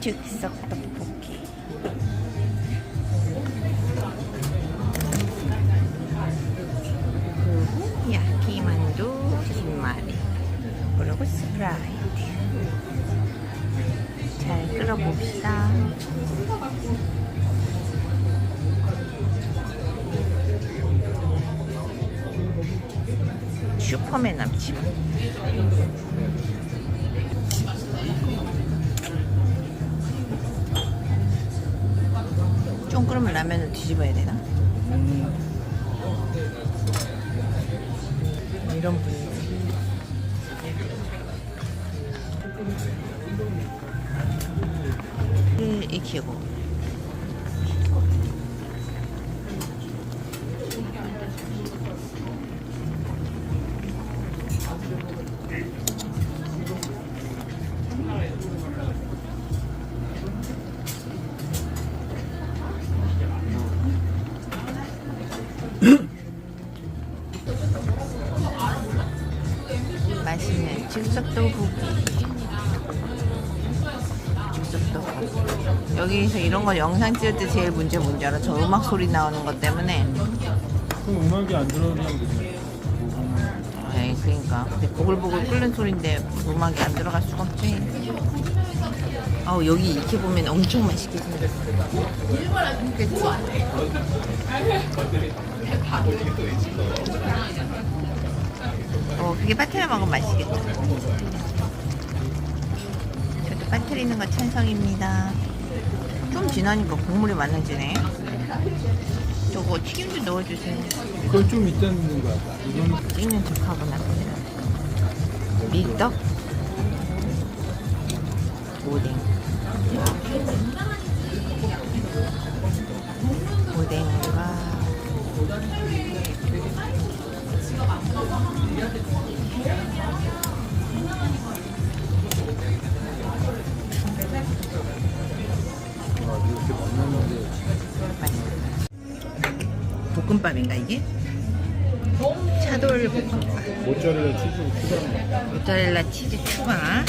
즉석 떡볶이. 그리고 야끼만두 10마리. 그리고 스프라이트. 잘 끓여봅시다. 슈퍼맨 앞집. 좀 끓으면 라면을 뒤집어야 되나? 이런 분위기. 을 익히고. 맛있는 즉석떡볶이. 즉석떡볶이. 여기서 이런 거 영상 찍을 때 제일 문제 뭔지 알아? 저 음악 소리 나오는 것 때문에. 그럼 음악이 안 들어오면 되지. 에이, 그러니까. 근데 보글보글 끓는 소리인데 음악이 안 들어갈 수가 없지. 아우, 여기 이렇게 보면 엄청 맛있게 생겼어. 그치? 어, 그게 빠트려 먹으면 맛있겠다. 저도 빠트리는 거 찬성입니다. 좀 지나니까 국물이 많아지네. 저거 튀김도 넣어주세요. 그건 좀 넣는 거야. 이건 찍는 척하고 나서는 밀떡 오뎅 오뎅과 볶음밥인가 이게? 차돌 볶음밥 모짜렐라 치즈 추가. 모짜렐라 치즈 추가